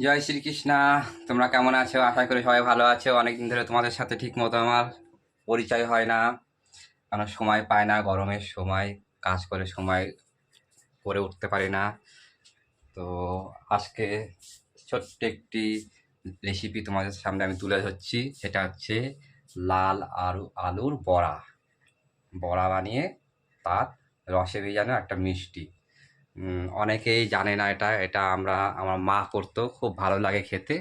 জয় শ্রীকৃষ্ণা, তোমরা কেমন আছো? আশা করি সবাই ভালো আছো। অনেকদিন ধরে তোমাদের সাথে ঠিক মতো আমার পরিচয় হয় না। কারণ সময় পায় না, গরমের সময়, কাজ করে সময় করে উঠতে পারি না। তো আজকে ছোট্ট একটি রেসিপি তোমাদের সামনে আমি তুলে ধরছি। সেটা হচ্ছে লাল আলু, আলুর বড়া। বড়া বানিয়ে তার রসে ভেজানো একটা মিষ্টি। অনেকেই জানে না এটা এটা আমরা, আমার মা করতো, খুব ভালো লাগে খেতে।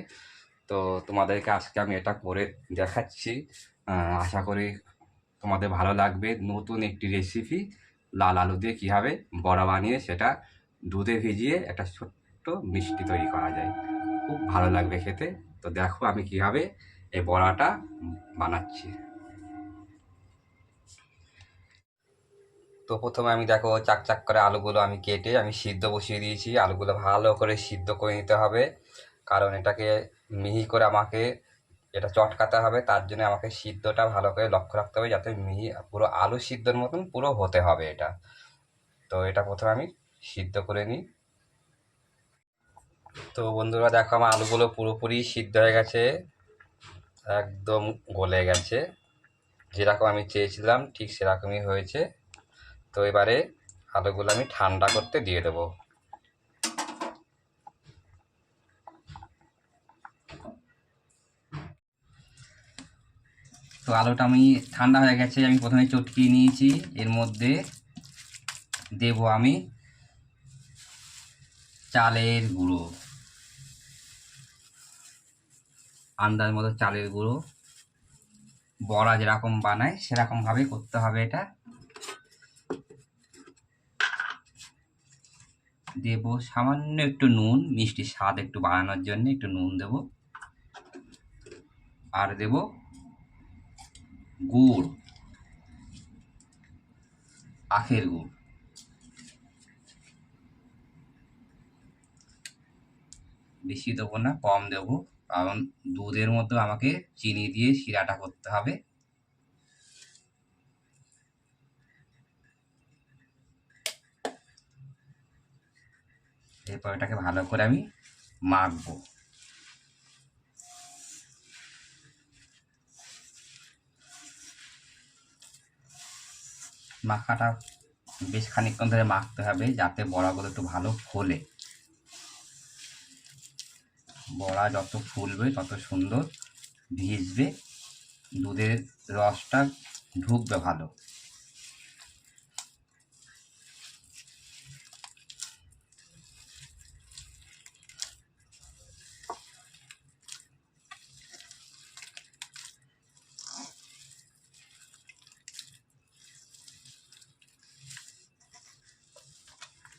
তো তোমাদেরকে আজকে আমি এটা করে দেখাচ্ছি। আশা করি তোমাদের ভালো লাগবে। নতুন একটি রেসিপি লাল আলু দিয়ে কীভাবে বড়া বানিয়ে সেটা দুধে ভিজিয়ে একটা ছোট্ট মিষ্টি তৈরি করা যায়। খুব ভালো লাগবে খেতে। তো দেখো আমি কীভাবে এই বড়াটা বানাচ্ছি। তো প্রথমে আমি দেখো চাক চাক করে আলুগুলো আমি কেটে আমি সিদ্ধ বসিয়ে দিয়েছি। আলুগুলো ভালো করে সিদ্ধ করে নিতে হবে। কারণ এটাকে মিহি করে আমাকে এটা চটকাতে হবে। তার জন্য আমাকে সিদ্ধটা ভালো করে লক্ষ্য রাখতে হবে যাতে মিহি পুরো আলু সিদ্ধর মতন পুরো হতে হবে এটা। তো এটা প্রথমে আমি সিদ্ধ করে নিই। তো বন্ধুরা দেখো আমার আলুগুলো পুরোপুরি সিদ্ধ হয়ে গেছে। একদম গলে গেছে। যেরকম আমি চেয়েছিলাম ঠিক সেরকমই হয়েছে। তো এবারে আলুগুলো আমি ঠান্ডা করতে দিয়ে দেবো। তো আলুটা আমি ঠান্ডা হয়ে গেছে, আমি প্রথমে চটকিয়ে নিয়েছি। এর মধ্যে দেব আমি চালের গুঁড়ো, আন্দাজ মতো চালের গুঁড়ো। বড়া যেরকম বানায় সেরকমভাবে করতে হবে এটা। দেব। সামান্য একটু নুন, মিষ্টি স্বাদ একটু বাড়ানোর জন্য একটু নুন দেব। আর দেব গুড়, আখের গুড়। বেশি দেবো না, কম দেবো। কারণ দুধের মতো আমাকে চিনি দিয়ে শিরাটা করতে হবে। এরপর এটাকে ভালো করে আমি মাখবো। মাখাটা বেশ খানিকক্ষণ ধরে মাখতে হবে যাতে বড়াগুলো একটু ভালো ফোলে। বড়া যত ফুলবে তত সুন্দর ভিজবে, দুধের রসটা ঢুকবে ভালো।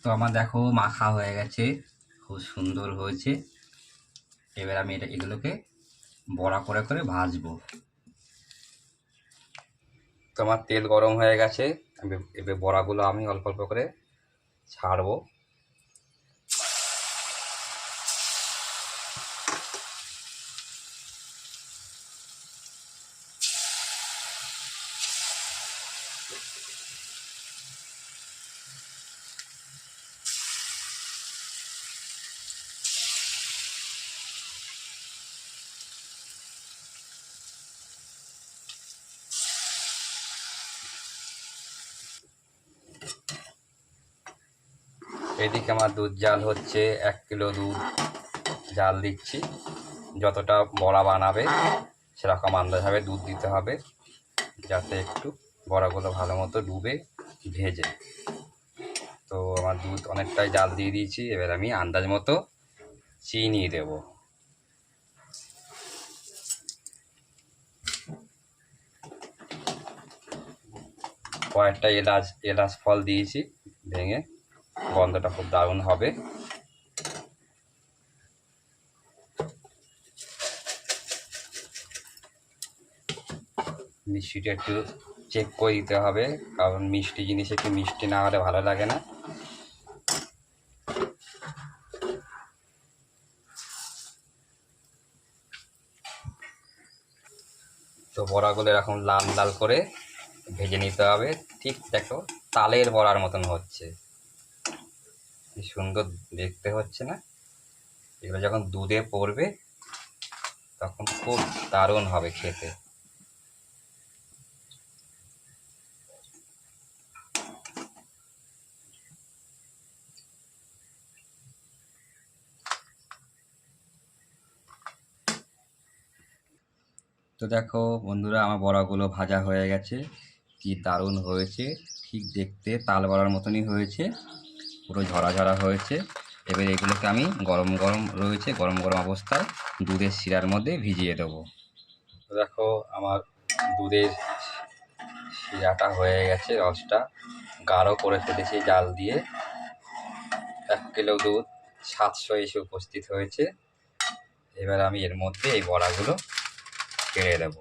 তো আমার দেখো মাখা হয়ে গেছে। খুব সুন্দর হয়েছে। এবার আমি এটা এগুলোকে বড়া করে করে ভাজবো। তো আমার তেল গরম হয়ে গেছে। এবার- বড়াগুলো আমি অল্প অল্প করে ছাড়বো। এদিকে আমার দুধ জাল হচ্ছে এক কিলো দুধ জাল দিচ্ছি। যতটা বড়া বানাবে, সেরকম আন্দাজভাবে দুধ দিতে হবে, যাতে একটু বড়াগুলো ভালো মতো ডুবে, ভেজে। তো আমার দুধ অনেকটাই জাল দিয়ে দিয়েছি, এবার আমি আন্দাজ মতো চিনি দেব। কয়েকটা এলাচ এলাচ ফল দিয়েছি ভেঙে। গন্ধটা খুব দারুণ হবে। মিষ্টিটা একটু চেক করে দিতে হবে, কারণ মিষ্টি জিনিস একটু মিষ্টি না হলে ভালো লাগে না। তো বড়াগুলো এরকম লাল লাল করে ভেজে নিতে হবে। ঠিক দেখো, তালের বড়ার মতন হচ্ছে। কি সুন্দর দেখতে হচ্ছে না। এগুলো যখন দুধে পড়বে, তখন খুব দারুণ হবে খেতে। তো দেখো বন্ধুরা, আমার বড়াগুলো ভাজা হয়ে গেছে। কি দারুণ হয়েছে। ঠিক দেখতে তাল বড়ার মতনই হয়েছে। পুরো ঝরা ঝরা হয়েছে। এবার এগুলোকে আমি গরম গরম রয়েছে, গরম গরম অবস্থায় দুধের শিরার মধ্যে ভিজিয়ে দেবো। দেখো আমার দুধের শিরাটা হয়ে গেছে, রসটা। গাঢ় করে ফেলেছি জাল দিয়ে। এক কিলো দুধ সাতশো এসে উপস্থিত হয়েছে। এবার আমি এর মধ্যে এই বড়াগুলো ছেড়ে দেবো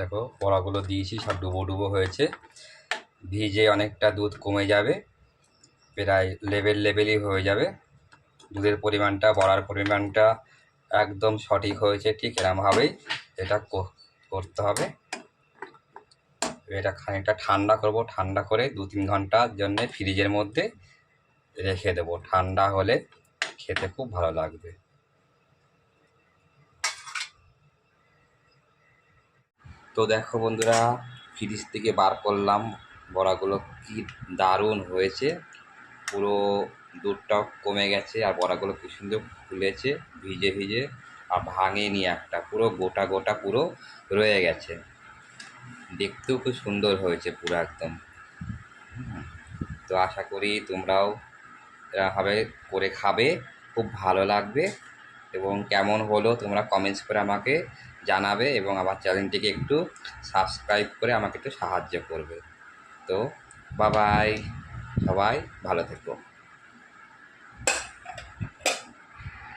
দেখো, বড়াগুলো দিয়েছি, সব ডুবো ডুবো হয়েছে। ভিজে অনেকটা দুধ কমে যাবে, প্রায় লেভেল লেভেলই হয়ে যাবে। দুধের পরিমাণটা, বড়ার পরিমাণটা একদম সঠিক হয়েছে, ঠিক এরমভাবেই এটা করতে হবে। এটা খানিকটা ঠান্ডা করব, ঠান্ডা করে দু তিন ঘণ্টার জন্য ফ্রিজের মধ্যে রেখে দেবো। ঠান্ডা হলে খেতে খুব ভালো লাগবে। তো দেখো বন্ধুরা, ফ্রিজ থেকে বার করলাম। বড়াগুলো কি দারুণ হয়েছে। পুরো দুধটাও কমে গেছে আর বড়াগুলো কি সুন্দর ফুলেছে, ভিজে ভিজে আর ভাঙেনি একটা। পুরো গোটা গোটা পুরো রয়ে গেছে। দেখতেও খুব সুন্দর হয়েছে পুরো একদম। তো আশা করি তোমরাও এরকমভাবে করে খাবে। খুব ভালো লাগবে। এবং কেমন হলো তোমরা কমেন্টস করে আমাকে জানাবে এবং আমার চ্যানেলটিকে একটু সাবস্ক্রাইব করে আমাকে একটু সাহায্য করবে। তো বাবাই সবাই ভালো থেকো।